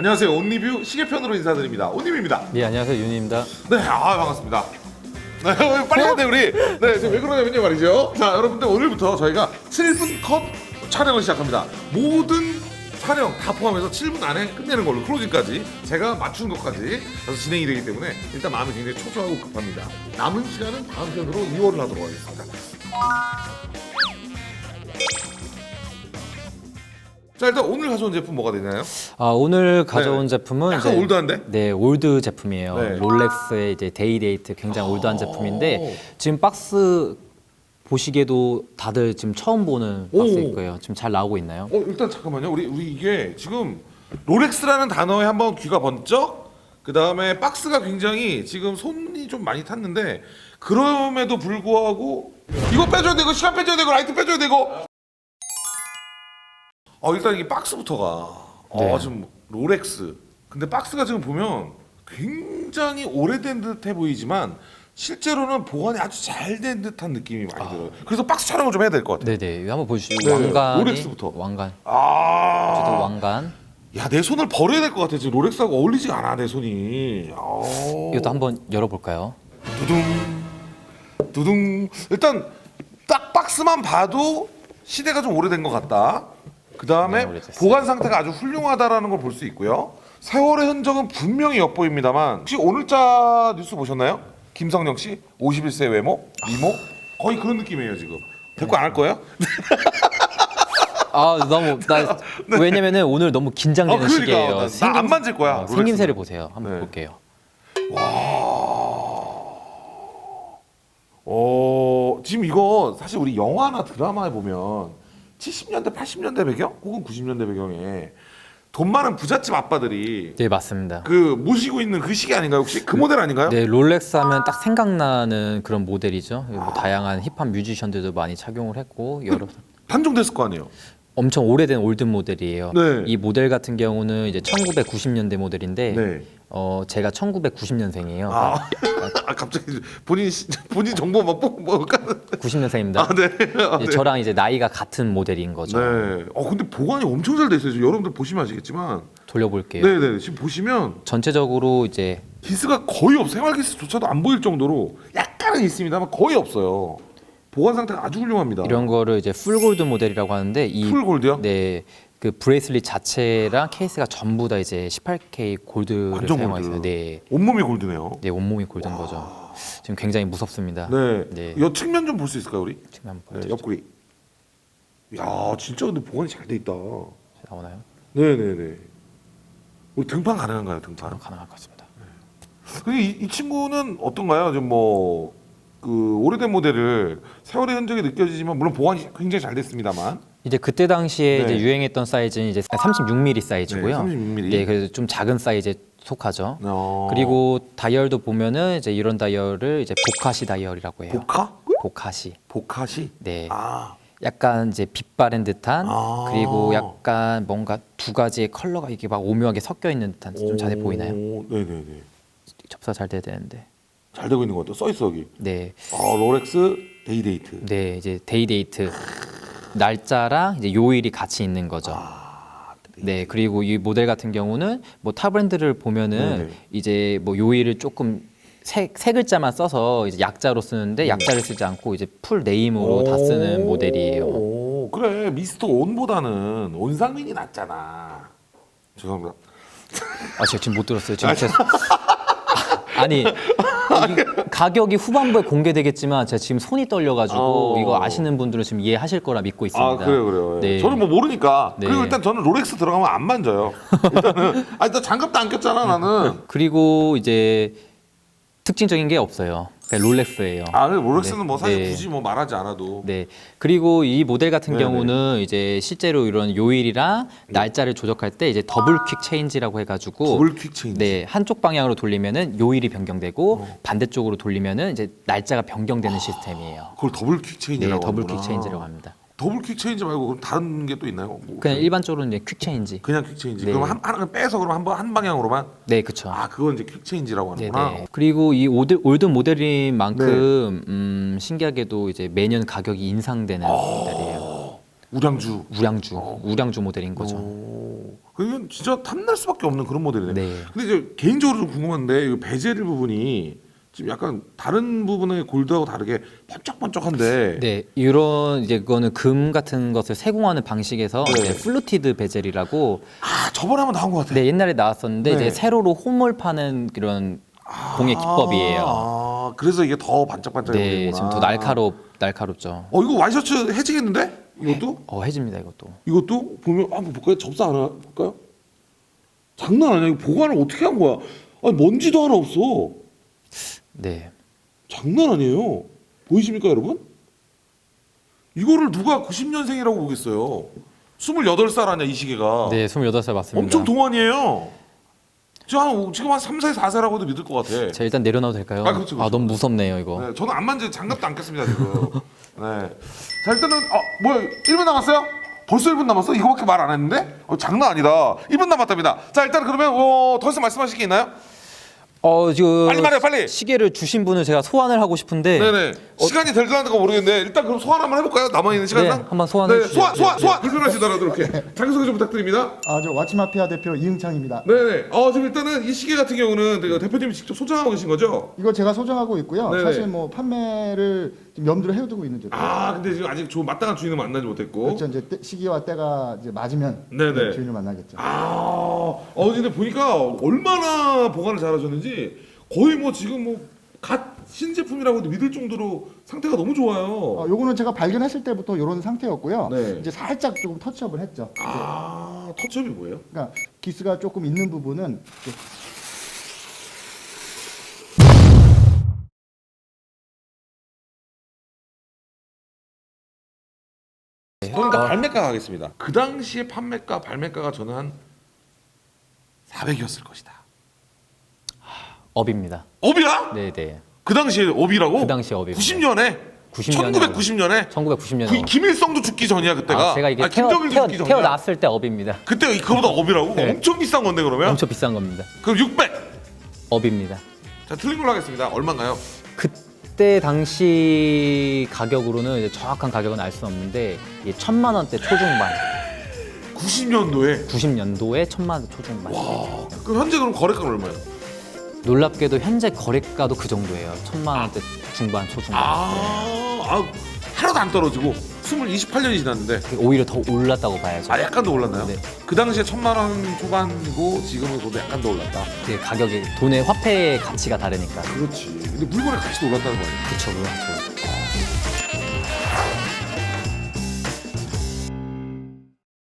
안녕하세요. 온리뷰 시계편으로 인사드립니다. 온리뷰입니다. 네 안녕하세요 윤입니다. 네, 아 반갑습니다. 네, 어, 빨리 돼 우리. 네, 지금 왜 그러냐면요 말이죠. 자, 여러분들 오늘부터 저희가 7분 컷 촬영을 시작합니다. 모든 촬영 다 포함해서 7분 안에 끝내는 걸로 클로징까지 제가 맞추는 것까지 그래서 진행이 되기 때문에 일단 마음이 굉장히 초조하고 급합니다. 남은 시간은 다음 편으로 이월을 하도록 하겠습니다. 자, 일단 오늘 가져온 제품 뭐가 되나요? 아 오늘 가져온 네. 제품은 약간 올드한데? 네 올드 제품이에요. 네. 롤렉스의 이제 데이데이트 굉장히 올드한 오. 제품인데 지금 박스 보시기에도 다들 지금 처음 보는 오. 박스일 거예요. 지금 잘 나오고 있나요? 어 일단 잠깐만요. 우리 우리 이게 지금 롤렉스라는 단어에 한번 귀가 번쩍. 그 다음에 박스가 굉장히 지금 손이 좀 많이 탔는데 그럼에도 불구하고 이거 빼줘야 되고 시간 빼줘야 되고 라이트 빼줘야 되고. 어 일단 이 박스부터가 네. 어 지금 롤렉스. 근데 박스가 지금 보면 굉장히 오래된 듯해 보이지만 실제로는 보관이 아주 잘 된 듯한 느낌이 많이 들어요. 그래서 박스 촬영을 좀 해야 될 것 같아요. 네네 이거 한번 보시죠. 네, 왕관이 롤렉스부터. 왕관. 아. 어쨌든 왕관. 야 내 손을 버려야 될 것 같아 지금 롤렉스하고 어울리지가 않아 내 손이 어... 이것도 한번 열어볼까요? 두둥 두둥 일단 딱 박스만 봐도 시대가 좀 오래된 것 같다 그 다음에 네. 보관 상태가 아주 훌륭하다라는 걸 볼 수 있고요 세월의 흔적은 분명히 엿보입니다만 혹시 오늘자 뉴스 보셨나요? 김성령 씨 51세 외모 미모 거의 그런 느낌이에요 지금 데리고 안할 거예요? 아 너무 나 왜냐면은 오늘 너무 긴장되는 어, 그러니까. 시기예요. 나- 나안 만질 거야, 어. 생김새를 보세요. 한번 네. 볼게요. 어 지금 이거 사실 우리 영화나 드라마에 보면 70년대 80년대 배경 혹은 90년대 배경에 돈 많은 부잣집 아빠들이 네 맞습니다. 그 모시고 있는 그 시기 아닌가요 혹시 그 모델 아닌가요? 네, 롤렉스 하면 딱 생각나는 그런 모델이죠. 뭐 다양한 힙합 뮤지션들도 많이 착용을 했고 여러 단종됐을 거 아니에요. 엄청 오래된 올드 모델이에요. 네. 이 모델 같은 경우는 이제 1990년대 모델인데 네. 어 제가 1990년생이에요. 아, 아 갑자기 본인 시- 본인 정보 막 뽑고 뭐 90년생입니다. 아 네. 아, 네. 저랑 이제 나이가 같은 모델인 거죠. 네. 어 근데 보관이 엄청 잘 돼 있어요. 지금 여러분들 보시면 아시겠지만. 돌려볼게요. 네 네. 지금 보시면 전체적으로 이제 기스가 거의 없. 생활 기스조차도 안 보일 정도로 약간은 있습니다만 거의 없어요. 보관 상태가 아주 훌륭합니다. 이런 거를 이제 풀 골드 모델이라고 하는데 이 풀 골드요? 네. 그 브레이슬릿 자체랑 케이스가 전부 다 이제 18K 골드를 완전 사용하고 골드. 있어요. 네. 온몸이 골드네요. 네, 온몸이 골든 거죠. 지금 굉장히 무섭습니다. 네. 네. 여 측면 좀 볼 수 있을까요, 우리? 지금 한번 네. 옆구리. 야, 진짜 근데 보관이 잘 돼 있다. 나오나요? 네, 네, 네. 우리 등판 가능한가요, 등판? 가능할 것 같습니다. 근데 이, 이 친구는 어떤가요? 좀 뭐. 그 오래된 모델을 세월의 흔적이 느껴지지만 물론 보관이 굉장히 잘 됐습니다만 이제 그때 당시에 네. 이제 유행했던 사이즈는 이제 36mm 사이즈고요. 네, 36mm. 네, 그래서 좀 작은 사이즈에 속하죠. 어... 그리고 다이얼도 보면은 이제 이런 다이얼을 이제 보카시 다이얼이라고 해요. 보카? 보카시. 보카시? 네. 아, 약간 이제 빛바랜 듯한 아. 그리고 약간 뭔가 두 가지의 컬러가 이게 막 오묘하게 섞여 있는 듯한 좀 자세 보이나요? 네, 네, 네. 접사 잘 돼야 되는데. 잘 되고 있는 것 같아요. 써 있어 여기. 네. 어, 롤렉스 데이데이트. 네, 이제 데이데이트 날짜랑 이제 요일이 같이 있는 거죠. 아, 네, 그리고 이 모델 같은 경우는 뭐 타 브랜드를 보면은 네네. 이제 뭐 요일을 조금 세, 세 글자만 써서 이제 약자로 쓰는데 약자를 쓰지 않고 이제 풀 네임으로 다 쓰는 오, 모델이에요. 오, 그래 미스터 온보다는 온상민이 낫잖아. 죄송합니다. 아, 제가 지금 못 들었어요. 지금 제... 아니 이 가격이 후반부에 공개되겠지만 제가 지금 손이 떨려가지고 어. 이거 아시는 분들은 지금 이해하실 거라 믿고 있습니다. 아 그래요 그래요. 예. 네. 저는 뭐 모르니까. 네. 그리고 일단 저는 롤렉스 들어가면 안 만져요. 일단은 아 일단 장갑도 안 꼈잖아 나는. 그리고 이제 특징적인 게 없어요. 그냥 롤렉스예요. 아 근데 롤렉스는 네. 뭐 사실 네. 굳이 뭐 말하지 않아도. 네. 그리고 이 모델 같은 네네. 경우는 이제 실제로 이런 요일이랑 날짜를 조작할 때 이제 더블 퀵 체인지라고 해가지고 더블 퀵 체인지. 네 한쪽 방향으로 돌리면은 요일이 변경되고 반대쪽으로 돌리면은 이제 날짜가 변경되는 시스템이에요. 그걸 더블 퀵 네, 체인지라고 더블 하는구나. 퀵 체인지라고 합니다. 더블 퀵 체인지 말고 그럼 다른 게 또 있나요? 뭐 그냥 일반적으로는 이제 퀵 체인지. 그냥 퀵 체인지. 네. 그럼 한 하나는 빼서 그럼 한번 한 방향으로만. 네, 그렇죠. 아 그건 이제 퀵 체인지라고 네네. 하는구나. 그리고 이 오드, 올드 모델인 만큼 네. 음, 신기하게도 이제 매년 가격이 인상되는 모델이에요. 우량주. 우량주 우량주 모델인 거죠. 오, 그건 진짜 탐날 수밖에 없는 그런 모델이네. 네. 근데 이제 개인적으로 좀 궁금한데 이 베젤 부분이 지금 약간 다른 부분의 골드하고 다르게 번쩍번쩍한데. 네, 이런 이제 그거는 금 같은 것을 세공하는 방식에서 네. 이제 플루티드 베젤이라고 아 저번에 한번 나온 것 같아. 네 옛날에 나왔었는데 네. 이제 세로로 홈을 파는 그런 공예 기법이에요. 아, 그래서 이게 더 반짝반짝해 네, 보이구나. 지금 더 날카롭 날카롭죠. 어 이거 와이셔츠 해지겠는데? 이것도? 어 해집니다 이것도. 이것도 보면 한번 볼까요? 접사 하나 볼까요? 장난 아니야. 이거 보관을 어떻게 한 거야? 아니 먼지도 하나 없어. 네, 장난 아니에요. 보이십니까, 여러분? 이거를 누가 90년생이라고 보겠어요. 28살 아니야, 이 시계가. 네, 28살 맞습니다. 엄청 동안이에요. 지금 한, 지금 한 3, 4, 4세라고 해도 믿을 것 같아. 자 일단 내려놔도 될까요? 아, 그렇죠, 그렇죠. 너무 무섭네요 이거. 네, 저는 안 만지 장갑도 안 꼈습니다, 지금. 네. 자, 일단은, 아, 뭐야, 1분 남았어요? 벌써 1분 남았어? 이거밖에 말 안 했는데? 어, 장난 아니다. 1분 남았답니다. 자, 일단 그러면, 어, 더 이상 말씀하실 게 있나요? 어 지금 빨리 말해요, 빨리. 시계를 주신 분을 제가 소환을 하고 싶은데 네네. 시간이 될지는가 모르겠는데 일단 그럼 소환 한번 해볼까요? 남아 있는 시간상. 네, 한번 소환해 네, 주시죠. 소환, 소환, 네, 소환. 불편하시더라도 이렇게 자기 소개 좀 부탁드립니다. 아, 저 와치마피아 대표 이응창입니다. 네네. 어 지금 일단은 이 시계 같은 경우는 그 대표님이 직접 소장하고 계신 거죠? 이거 제가 소장하고 있고요. 네네. 사실 뭐 판매를 지금 염두를 해두고 있는 제품. 아 근데 지금 아직 좋은 마땅한 주인을 만나지 못했고. 그렇죠. 이제 때- 시기와 때가 이제 맞으면 네네. 주인을 만나겠죠. 아, 어 근데 보니까 얼마나 보관을 잘하셨는지 거의 뭐 지금 뭐 갓 신제품이라고도 믿을 정도로 상태가 너무 좋아요. 어, 요거는 제가 발견했을 때부터 이런 상태였고요. 네. 이제 살짝 조금 터치업을 했죠. 아 터치업이 뭐예요? 그러니까 기스가 조금 있는 부분은 이렇게 그러니까 발매가 가겠습니다. 그 당시에 판매가 발매가가 저는 한 400이었을 것이다. 업입니다. 업이야? 네, 네. 그 당시에 업이라고? 그 당시에 업입니다. 90년에 90 년에 1990년에 1990년. 그 김일성도 죽기 전이야 그때가. 아, 제가 이게 아니, 태어, 김정일도 태어, 죽기 전이야. 태어났을 때 업입니다. 그때 그보다 업이라고? 네. 엄청 비싼 건데 그러면? 엄청 비싼 겁니다. 그럼 600. 업입니다. 자 틀린 걸로 하겠습니다. 얼마인가요? 그 때 당시 가격으로는 이제 정확한 가격은 알 수는 없는데 이게 천만 원대 초중반, 90년도에. 90년도에 천만 원 초중반. 와. 그럼 현재 그럼 거래가는 얼마예요? 놀랍게도 현재 거래가도 그 정도예요. 천만 원대 중반, 초중반. 아, 아 하나도 안 떨어지고 20, 28년이 지났는데. 오히려 더 올랐다고 봐야죠. 아 약간 더 올랐나요? 네. 그 당시에 천만 원 초반이고 지금은 그래도 약간 더 올랐다. 그 가격이 돈의 화폐의 가치가 다르니까. 그렇지. 근데 물건의 가치도 올랐다는 거예요. 그쵸, 그렇죠.